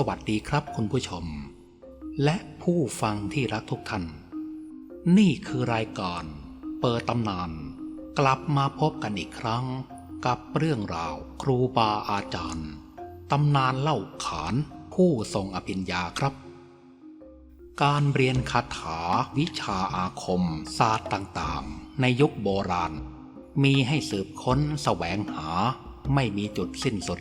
สวัสดีครับคุณผู้ชม และผู้ฟังที่รักทุกท่าน นี่คือรายการเปิดตำนาน กลับมาพบกันอีกครั้ง กับเรื่องราวครูบาอาจารย์ตำนานเล่าขานผู้ทรงอภิญญาครับ การเรียนคาถาวิชาอาคม ศาสตร์ต่างๆ ในยุคโบราณ มีให้สืบค้นแสวงหาไม่มีจุดสิ้นสุด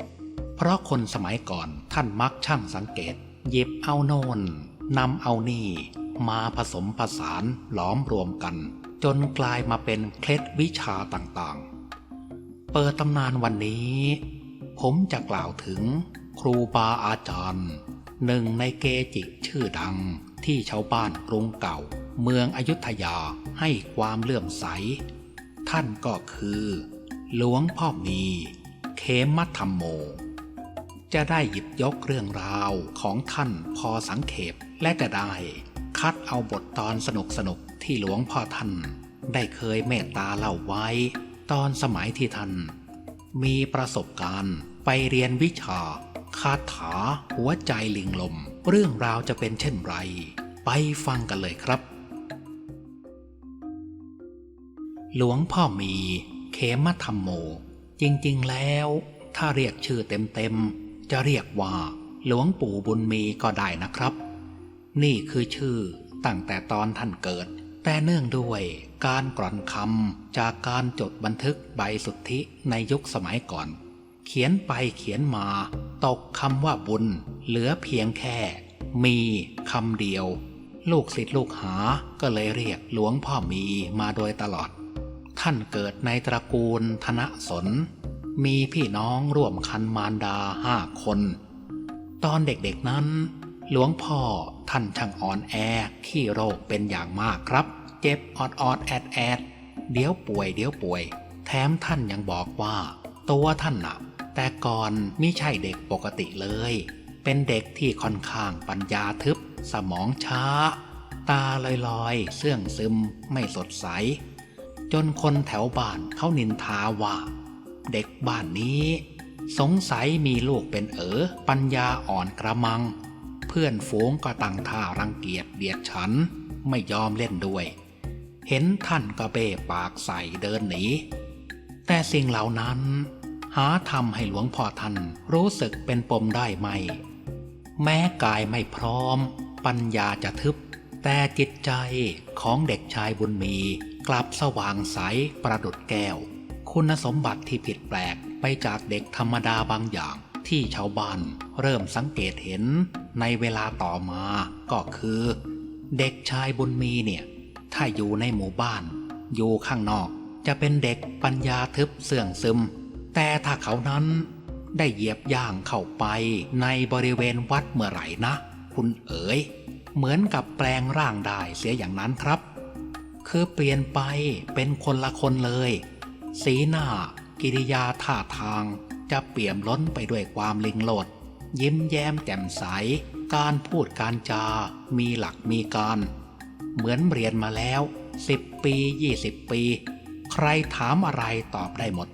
เพราะคนสมัยก่อนท่านมักช่างสังเกต หยิบเอาโน่นนำเอานี่ มาผสมผสานหลอมรวมกัน จนกลายมาเป็นเคล็ดวิชาต่างๆ เปิดตำนานวันนี้ ผมจะกล่าวถึงครูบาอาจารย์หนึ่งในเกจิชื่อดังที่ชาวบ้านกรุงเก่า เมืองอยุธยาให้ความเลื่อมใส ท่านก็คือ หลวงพ่อมี เขมธรรมโม จะได้หยิบยกเรื่องราวของท่านพอสังเขปและจะได้ คัดเอาบทตอนสนุกสนุกที่หลวงพ่อท่าน ได้เคยเมตตาเล่าไว้ ตอนสมัยที่ท่าน มีประสบการณ์ไปเรียนวิชาคาถาหัวใจลิงลม เรื่องราวจะเป็นเช่นไร ไปฟังกันเลยครับ หลวงพ่อมีเขมธรรมโม จริงๆแล้ว ถ้าเรียกชื่อเต็มๆ จะเรียกว่าหลวงปู่บุญมีก็ได้นะครับ นี่คือชื่อตั้งแต่ตอนท่านเกิด แต่เนื่องด้วยการกร่อนคำจากการจดบันทึกใบสุทธิในยุคสมัยก่อน เขียนไปเขียนมา ตกคำว่าบุญ เหลือเพียงแค่ มีคำเดียว ลูกศิษย์ลูกหาก็เลยเรียกหลวงพ่อมีมาโดยตลอด ท่านเกิดในตระกูลธนสน มีพี่น้องร่วมคันมารดาห้าคน ตอนเด็กๆนั้น หลวงพ่อท่านช่างอ่อนแอขี้โรคเป็นอย่างมากครับ เจ็บออดออดแอดแอดเดี๋ยวป่วยเดี๋ยวป่วย แถมท่านยังบอกว่า ตัวท่านน่ะแต่ก่อนไมิใช่เด็กปกติเลย เป็นเด็กที่ค่อนข้างปัญญาทึบ สมองช้า ตาลอยๆ เสื่องซึมไม่สดใส จนคนแถวบ้านเขานินทาว่า เด็กบ้านนี้ สงสัยมีลูกเป็นเอ๋อปัญญาอ่อนกระมัง เพื่อนฝูงก็ตั้งท่ารังเกียจเบียดฉันไม่ยอมเล่นด้วย เห็นท่านก็เบ้ปากใส่เดินหนี แต่สิ่งเหล่านั้น หาทำให้หลวงพ่อท่านรู้สึกเป็นปมได้ไหม แม้กายไม่พร้อม ปัญญาจะทึบ แต่จิตใจของเด็กชายบุญมีกลับสว่างใสประดุดแก้ว คุณสมบัติที่ผิดแปลกไปจากเด็กธรรมดาบางอย่างที่ชาวบ้านเริ่มสังเกตเห็นในเวลาต่อมาก็คือ เด็กชายบุญมีเนี่ย ถ้าอยู่ในหมู่บ้าน อยู่ข้างนอกจะเป็นเด็กปัญญาทึบเสื่องซึม แต่ถ้าเขานั้นได้เหยียบย่างเข้าไปในบริเวณวัดเมื่อไหร่นะ คุณเอ๋ย เหมือนกับแปลงร่างได้เสียอย่างนั้นครับ คือเปลี่ยนไปเป็นคนละคนเลย สีหน้า กิริยาท่าทางจะเปี่ยมล้นไปด้วยความลิงโลด ยิ้มแย้มแจ่มใส การพูดการจา มีหลักมีการ เหมือนเรียนมาแล้วสิบปียี่สิบปี ใครถามอะไรตอบได้หมด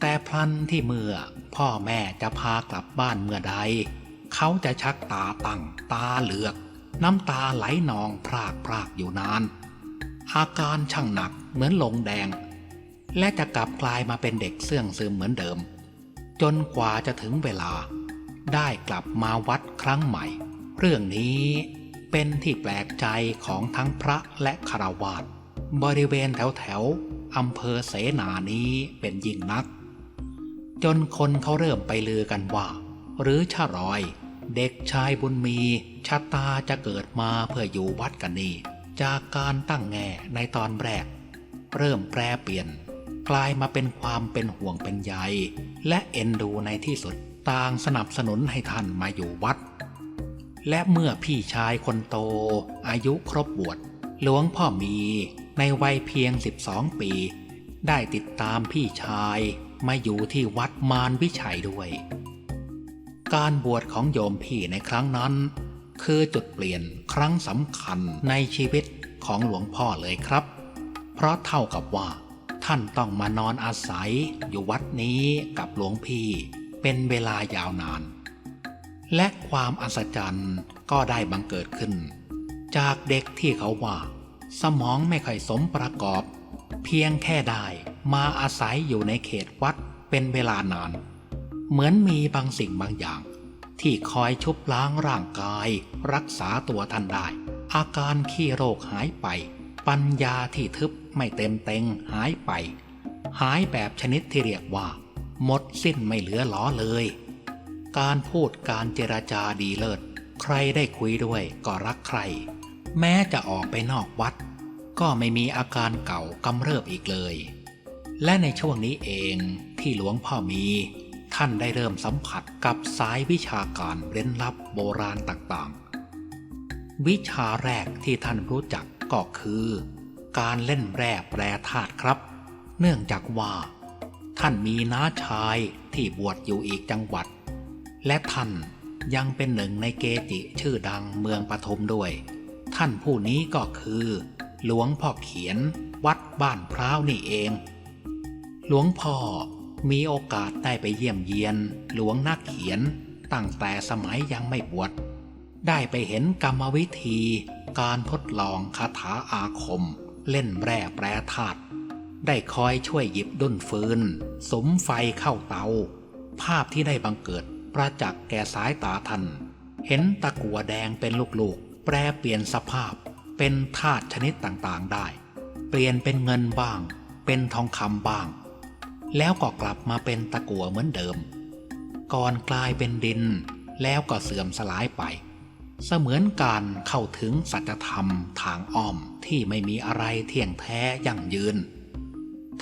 แต่พลันที่เมื่อพ่อแม่จะพากลับบ้านเมื่อใด เขาจะชักตาตั้งตาเหลือก น้ำตาไหลนองพรากพรากอยู่นาน อาการช่างหนักเหมือนลงแดง และจะกลับกลายมาเป็นเด็กเสื่องซึมเหมือนเดิม จนกว่าจะถึงเวลา ได้กลับมาวัดครั้งใหม่ เรื่องนี้เป็นที่แปลกใจของทั้งพระและคารวาสบริเวณแถวแถวอำเภอเสนานี้เป็นยิ่งนัก จนคนเขาเริ่มไปลือกันว่า หรือชะรอย เด็กชายบุญมีชะตาจะเกิดมาเพื่ออยู่วัดกันนี่จากการตั้งแง่ในตอนแรก เริ่มแปรเปลี่ยน ลายมาเป็นความเป็นห่วงเป็นใยและเอ็นดูในที่สุดต่างสนับสนุนให้ท่านมาอยู่วัด และเมื่อพี่ชายคนโต อายุครบบวชหลวงพ่อมีในวัยเพียง 12 ปี ได้ติดตามพี่ชายมาอยู่ที่วัดมารวิชัยด้วย การบวชของโยมพี่ในครั้งนั้น คือจุดเปลี่ยนครั้งสำคัญในชีวิตของหลวงพ่อเลยครับ เพราะเท่ากับว่า ท่านต้องมานอนอาศัยอยู่วัดนี้กับหลวงพี่เป็นเวลายาวนาน และความอัศจรรย์ก็ได้บังเกิดขึ้น จากเด็กที่เขาว่า สมองไม่ค่อยสมประกอบ เพียงแค่ได้มาอาศัยอยู่ในเขตวัดเป็นเวลานาน เหมือนมีบางสิ่งบางอย่าง ที่คอยชุบล้างร่างกาย รักษาตัวท่านได้ อาการขี้โรคหายไป ปัญญาที่ทึบไม่เต็มเต็งหายไป หายแบบชนิดที่เรียกว่า หมดสิ้นไม่เหลือล้อเลย การพูดการเจรจาดีเลิศ ใครได้คุยด้วยก็รักใคร แม้จะออกไปนอกวัด ก็ไม่มีอาการเก่ากำเริบอีกเลย และในช่วงนี้เองที่หลวงพ่อมีท่านได้เริ่มสัมผัสกับสายวิชาการเร้นลับโบราณต่างๆ วิชาแรกที่ท่านรู้จัก ก็คือ การเล่นแร่แปรธาตุครับ เนื่องจากว่า ท่านมีน้าชายที่บวชอยู่อีกจังหวัด และท่านยังเป็นหนึ่งในเกจิชื่อดังเมืองปทุมด้วย ท่านผู้นี้ก็คือ หลวงพ่อเขียนวัดบ้านพร้าวนี่เอง หลวงพ่อมีโอกาสได้ไปเยี่ยมเยียน หลวงนักเขียนตั้งแต่สมัยยังไม่บวชได้ไปเห็นกรรมวิธี การทดลองคาถาอาคม เล่นแร่แปรธาตุได้คอยช่วยหยิบดุนฟืน สมไฟเข้าเตา ภาพที่ได้บังเกิดประจักษ์แก่สายตาท่านเห็นตะกัวแดงเป็นลูกๆ แปรเปลี่ยนสภาพเป็นธาตุชนิดต่างๆได้ เปลี่ยนเป็นเงินบ้าง เป็นทองคำบ้าง แล้วก็กลับมาเป็นตะกัวเหมือนเดิม ก่อนกลายเป็นดินแล้วก็เสื่อมสลายไป เสมือนการเข้าถึงสัจธรรมทางอ้อมที่ไม่มีอะไรเที่ยงแท้ยั่งยืน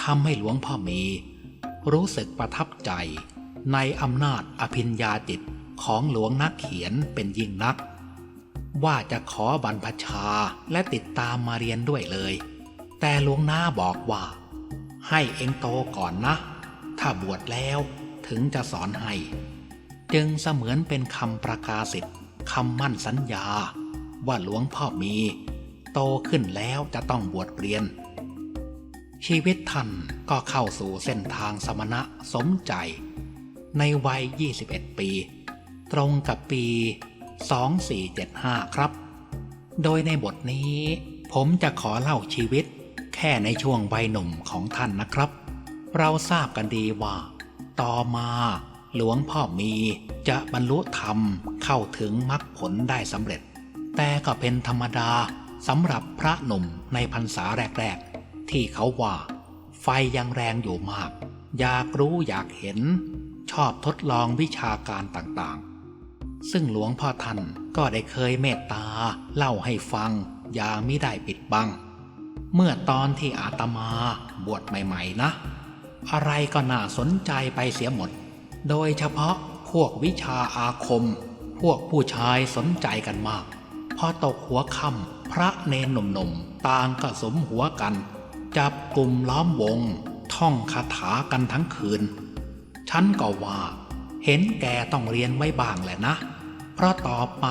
ทำให้หลวงพ่อมี รู้สึกประทับใจ ในอำนาจอภิญญาจิตของหลวงนักเขียนเป็นยิ่งนัก ว่าจะขอบรรพชาและติดตามมาเรียนด้วยเลย แต่หลวงน้าบอกว่า ให้เองโตก่อนนะ ถ้าบวชแล้วถึงจะสอนให้ จึงเสมือนเป็นคำประกาศสิทธิ์ คำมั่นสัญญา ว่าหลวงพ่อมี โตขึ้นแล้วจะต้องบวชเรียน ชีวิตท่านก็เข้าสู่เส้นทางสมณะสมใจ ในวัย 21 ปี ตรงกับปี 2475 ครับ โดยในบทนี้ผมจะขอเล่าชีวิตแค่ในช่วงวัยหนุ่มของท่านนะครับ เราทราบกันดีว่า ต่อมา หลวงพ่อมีจะบรรลุธรรมเข้าถึงมรรคผลได้สำเร็จ แต่ก็เป็นธรรมดาสำหรับพระหนุ่มในพรรษาแรกๆ ที่เขาว่า ไฟยังแรงอยู่มาก อยากรู้อยากเห็น ชอบทดลองวิชาการต่างๆ ซึ่งหลวงพ่อท่านก็ได้เคยเมตตาเล่าให้ฟังอย่างไม่ได้ปิดบัง เมื่อตอนที่อาตมาบวชใหม่ ๆ นะ อะไรก็น่าสนใจไปเสียหมด โดยเฉพาะพวกวิชาอาคม พวกผู้ชายสนใจกันมาก พอตกหัวค่ำพระเนนหนุ่มๆต่างก็สมหัวกัน จับกลุ่มล้อมวง ท่องคาถากันทั้งคืน ฉันก็ว่า เห็นแกต้องเรียนไว้บ้างแหละนะ เพราะต่อไป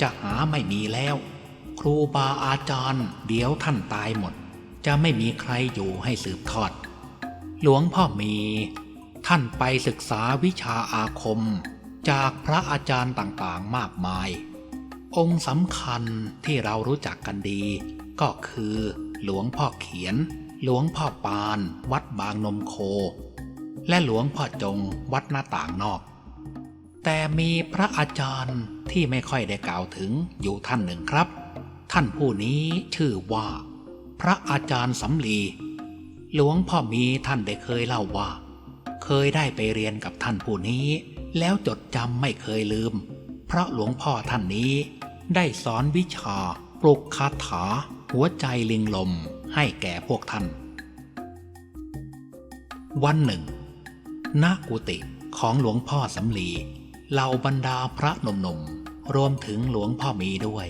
จะหาไม่มีแล้ว ครูบาอาจารย์เดี๋ยวท่านตายหมด จะไม่มีใครอยู่ให้สืบทอด หลวงพ่อมี ท่านไปศึกษาวิชาอาคมจากพระอาจารย์ต่างๆมากมาย องค์สำคัญที่เรารู้จักกันดี ก็คือ หลวงพ่อเขียน หลวงพ่อปาน วัดบางนมโค และหลวงพ่อจงวัดหน้าต่างนอก แต่มีพระอาจารย์ที่ไม่ค่อยได้กล่าวถึงอยู่ท่านหนึ่งครับ ท่านผู้นี้ชื่อว่า พระอาจารย์สำลี หลวงพ่อมีท่านได้เคยเล่าว่า เคยได้ไปเรียนกับท่านผู้นี้ แล้วจดจำไม่เคยลืม เพราะหลวงพ่อท่านนี้ ได้สอนวิชาปลุกคาถา หัวใจลิงลมให้แก่พวกท่าน วันหนึ่งณกุฏิของหลวงพ่อสำลีเหล่าบรรดาพระหนุ่มๆรวมถึงหลวงพ่อมีด้วย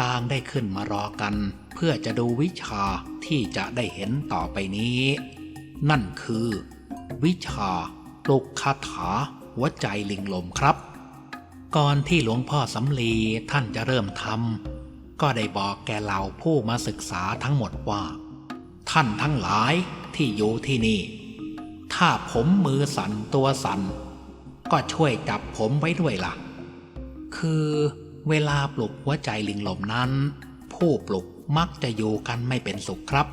ต่างได้ขึ้นมารอกันเพื่อจะดูวิชาที่จะได้เห็นต่อไปนี้ นั่นคือ วิชาปลุกคาถาหัวใจลิงลมครับ ก่อนที่หลวงพ่อสำลีท่านจะเริ่มทำก็ได้บอกแก่เหล่าผู้มาศึกษาทั้งหมดว่า ท่านทั้งหลายที่อยู่ที่นี่ ถ้าผมมือสั่นตัวสั่นก็ช่วยจับผมไว้ด้วยล่ะ คือเวลาปลุกหัวใจลิงลมนั้น ผู้ปลุกมักจะอยู่กันไม่เป็นสุขครับ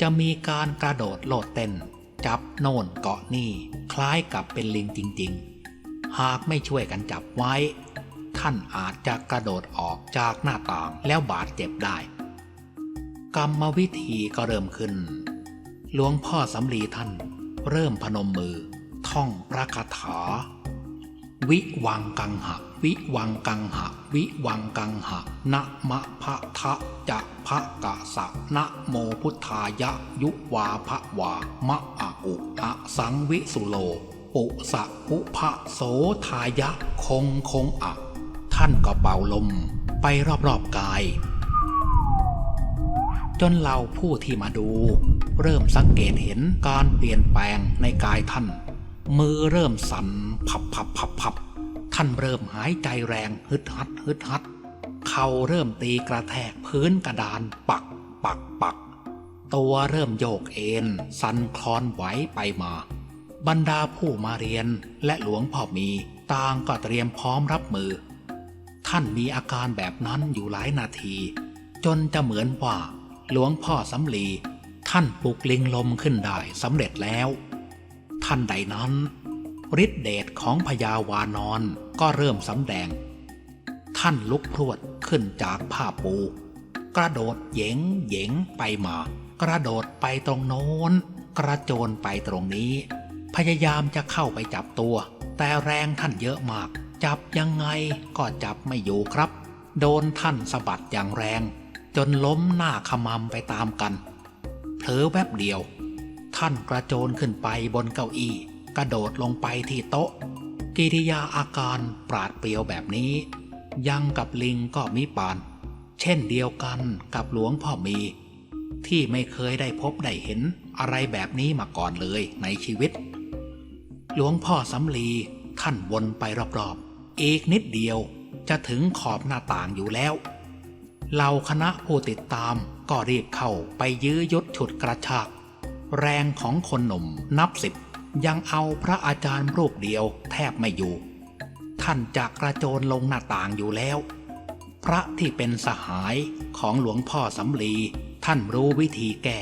จะมีการกระโดดโลดเต้น จับโน่นเกาะนี่ คล้ายกับเป็นลิงจริง ๆ หากไม่ช่วยกันจับไว้ ท่านอาจจะกระโดดออกจากหน้าต่างแล้วบาดเจ็บได้ กรรมวิธีก็เริ่มขึ้น หลวงพ่อสำลีท่าน เริ่มพนมมือ ท่องพระคาถา วิวังกังหะ วิวังกังหะ วิวังกังหะนะมะพะทะจะพะกะสะนะโมพุทธายะ ยุวาภะวามะอะอุอะสังวิสุโล ปุสะปุพะโสทายะ คงคงอะ ท่านก็เป่าลมไปรอบๆกาย จนเราผู้ที่มาดู เริ่มสังเกตเห็นการเปลี่ยนแปลงในกายท่าน มือเริ่มสั่นพับพับพับพับ ท่านเริ่มหายใจแรงฮึดฮัดฮึดฮัด เข่าเริ่มตีกระแทกพื้นกระดานปักปักปัก ตัวเริ่มโยกเอ็นสั่นคลอนไหวไปมา บรรดาผู้มาเรียนและหลวงพ่อมีต่างก็เตรียมพร้อมรับมือ ท่านมีอาการแบบนั้นอยู่หลายนาที จนจะเหมือนว่า หลวงพ่อสำลี ท่านปลุกลิงลมขึ้นได้สำเร็จแล้ว ท่านใดนั้นฤทธิเดชของพญาวานอน ก็เริ่มสำแดง ท่านลุกพรวดขึ้นจากผ้าปู กระโดดเยงเยงไปมา กระโดดไปตรงโน้น กระโจนไปตรงนี้ พยายามจะเข้าไปจับตัว แต่แรงท่านเยอะมาก จับยังไงก็จับไม่อยู่ครับ โดนท่านสะบัดอย่างแรง จนล้มหน้าขมำไปตามกันเผลอแวบเดียว ท่านกระโจนขึ้นไปบนเก้าอี้ กระโดดลงไปที่โต๊ะ กิริยาอาการปราดเปรียวแบบนี้ ยังกับลิงก็มีปาน เช่นเดียวกันกับหลวงพ่อมี ที่ไม่เคยได้พบได้เห็นอะไรแบบนี้มาก่อนเลยในชีวิต หลวงพ่อสำลีท่านวนไปรอบๆอีกนิดเดียวจะถึงขอบหน้าต่างอยู่แล้วเหล่าคณะผู้ติดตามก็รีบเข้าไปยื้อยุดฉุดกระชาก แรงของคนหนุ่มนับสิบ ยังเอาพระอาจารย์รูปเดียวแทบไม่อยู่ ท่านจะกระโจนลงหน้าต่างอยู่แล้ว พระที่เป็นสหายของหลวงพ่อสำลีท่านรู้วิธีแก้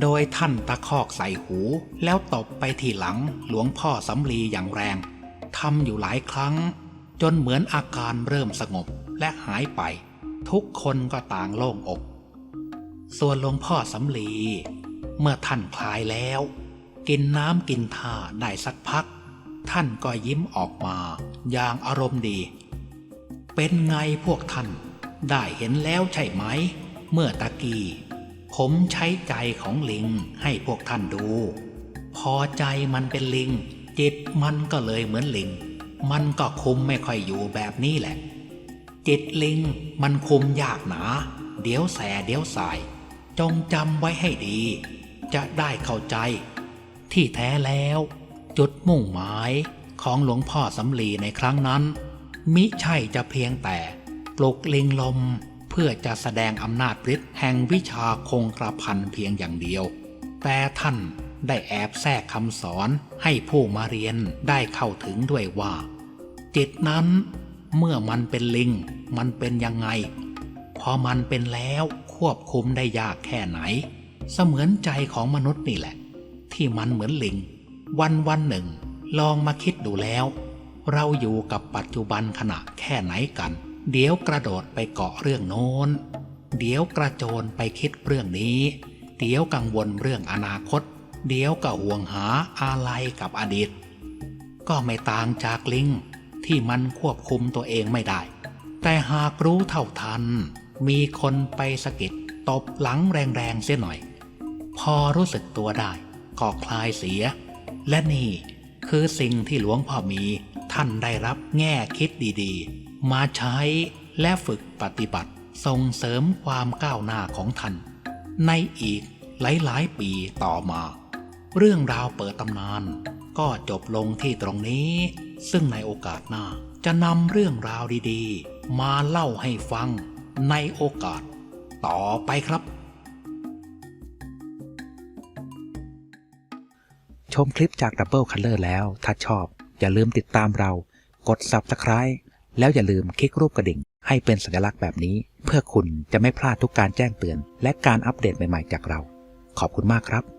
โดยท่านตะคอกใส่หูแล้วตบไปที่หลังหลวงพ่อสำลีอย่างแรงทำอยู่หลายครั้ง จนเหมือนอาการเริ่มสงบและหายไป ทุกคนก็ต่างโล่งอก ส่วนหลวงพ่อสำลีเมื่อท่านคลายแล้ว กินน้ำกินท่าได้สักพัก ท่านก็ยิ้มออกมา อย่างอารมณ์ดี เป็นไงพวกท่าน ได้เห็นแล้วใช่ไหม เมื่อตะกี้ ผมใช้ใจของลิงให้พวกท่านดู พอใจมันเป็นลิง จิตมันก็เลยเหมือนลิง มันก็คุมไม่ค่อยอยู่แบบนี้แหละ จิตลิงมันคุมยากหนา เดี๋ยวแสเดี๋ยวสาย จงจำไว้ให้ดี จะได้เข้าใจ ที่แท้แล้ว จุดมุ่งหมายของหลวงพ่อสำลีในครั้งนั้น มิใช่จะเพียงแต่ปลุกลิงลมเพื่อจะแสดงอำนาจฤทธิ์แห่งวิชาคงกระพันเพียงอย่างเดียว แต่ท่านได้แอบแทรกคำสอนให้ผู้มาเรียนได้เข้าถึงด้วยว่า จิตนั้นเมื่อมันเป็นลิง มันเป็นยังไง พอมันเป็นแล้วควบคุมได้ยากแค่ไหน เสมือนใจของมนุษย์นี่แหละ ที่มันเหมือนลิง วันวันหนึ่ง ลองมาคิดดูแล้ว เราอยู่กับปัจจุบันขณะแค่ไหนกัน เดี๋ยวกระโดดไปเกาะเรื่องโน้น เดี๋ยวกระโจนไปคิดเรื่องนี้ เดี๋ยวกังวลเรื่องอนาคต เดี๋ยวก็ห่วงหาอะไรกับอดีต ก็ไม่ต่างจากลิงที่มันควบคุมตัวเองไม่ได้ แต่หากรู้เท่าทัน มีคนไปสะกิดตบหลังแรงๆเสียหน่อย พอรู้สึกตัวได้ ก็คลายเสีย และนี่คือสิ่งที่หลวงพ่อมีท่านได้รับแง่คิดดีๆ มาใช้และฝึกปฏิบัติส่งเสริมความก้าวหน้าของท่าน ในอีกหลายๆปีต่อมา เรื่องราวเปิดตำนาน ก็จบลงที่ตรงนี้ ซึ่งในโอกาสหน้าจะนำเรื่องราวดีๆ มาเล่าให้ฟังในโอกาสต่อไปครับ ชมคลิปจาก Double Color แล้ว ถ้าชอบ อย่าลืมติดตามเรา กด Subscribe แล้วอย่าลืมคลิกรูปกระดิ่ง ให้เป็นสัญลักษณ์แบบนี้ เพื่อคุณจะไม่พลาดทุกการแจ้งเตือน และการอัปเดตใหม่ๆจากเรา ขอบคุณมากครับ